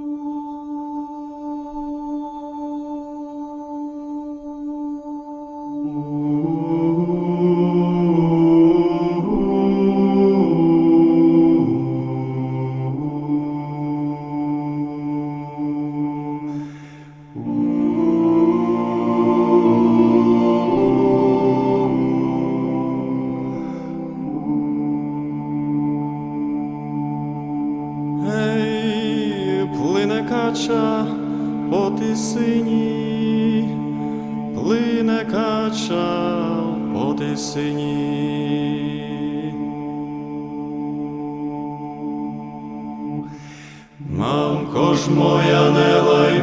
Uh. Плине кача по тисині. Мамко ж моя, не лай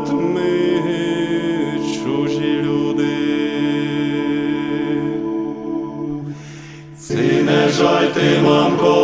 виберуть ми чужі люди. Ці не жаль ти, мамко,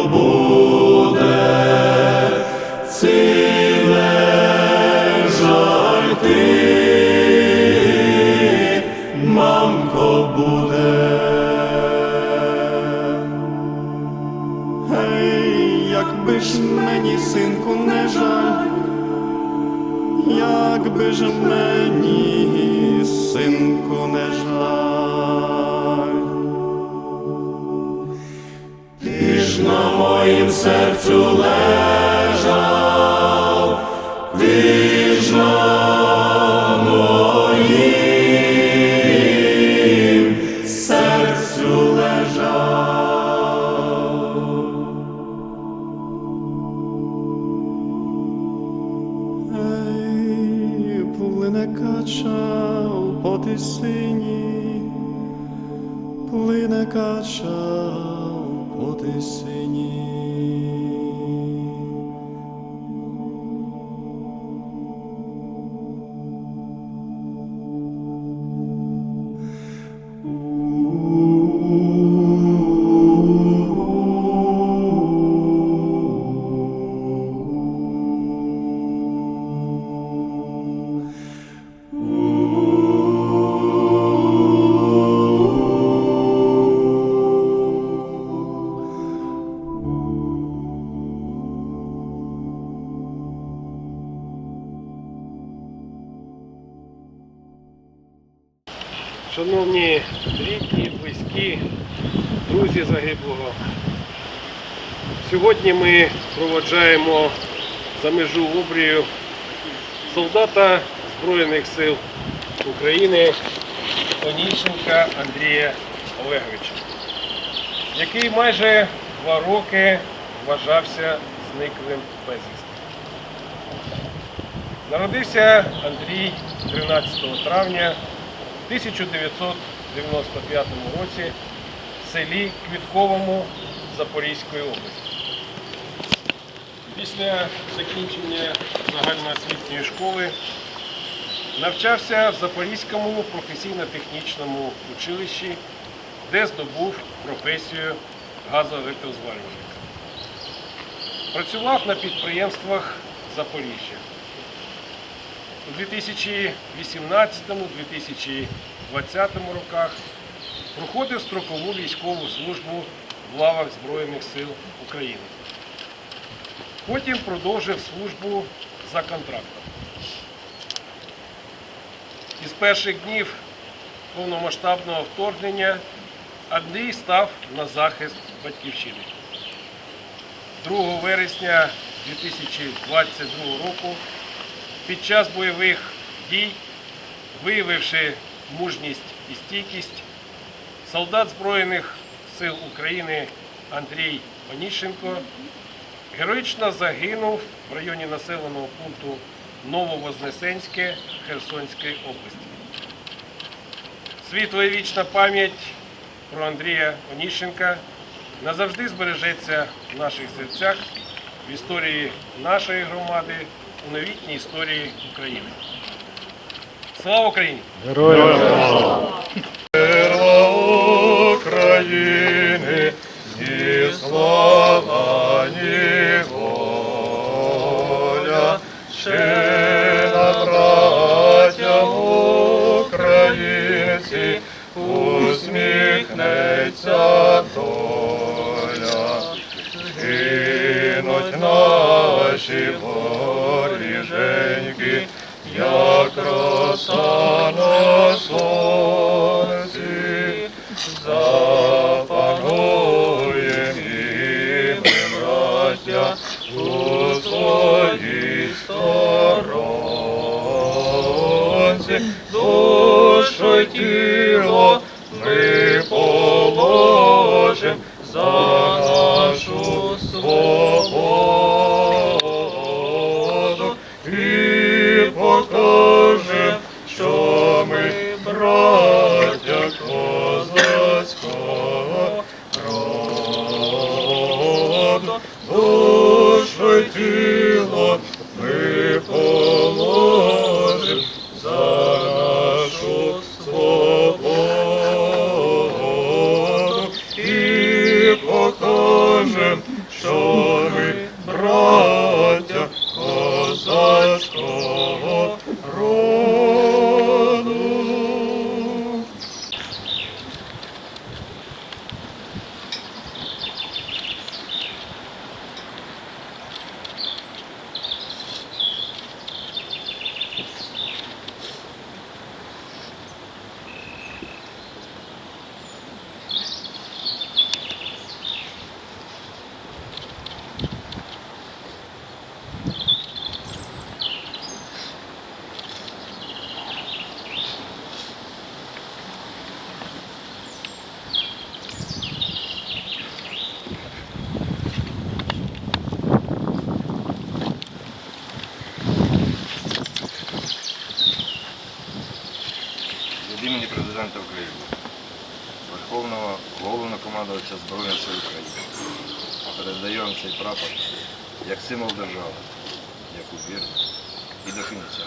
моїм серцю лежав, Шановні рідні, близькі, друзі загиблого. Сьогодні ми проводжаємо за межу обрію солдата Збройних сил України Онищенка Андрія Олеговича, який майже два роки вважався зниклим безвісти. Народився Андрій 13 травня 1995 році в селі Квітковому Запорізької області. Після закінчення загальноосвітньої школи навчався в Запорізькому професійно-технічному училищі, де здобув професію газоелектрозварювальника. Працював на підприємствах Запоріжжя. У 2018-2020 роках проходив строкову військову службу в лавах Збройних сил України. Потім продовжив службу за контрактом. Із перших днів повномасштабного вторгнення Андрій став на захист батьківщини. 2 вересня 2022 року під час бойових дій, виявивши мужність і стійкість, солдат Збройних сил України Андрій Оніщенко героїчно загинув в районі населеного пункту Нововознесенське Херсонської області. Світла і вічна пам'ять про Андрія Оніщенка назавжди збережеться в наших серцях в історії нашої громади, у новітній історії України. Слава Україні! України, ні слава, ні воля, ще нам, браття українці, усміхнеться доля. Гинуть наші воріженьки, душу й тіло ми положим за нашу свободу і покажем, що ми браття козацького роду, душу й тіло ми положим за нашу свободу і покажем, що ми браття козацького роду. Від імені президента України, Верховного Головнокомандувача Збройних сил України передаємо цей прапор як символ держави, як вірну і до кінця.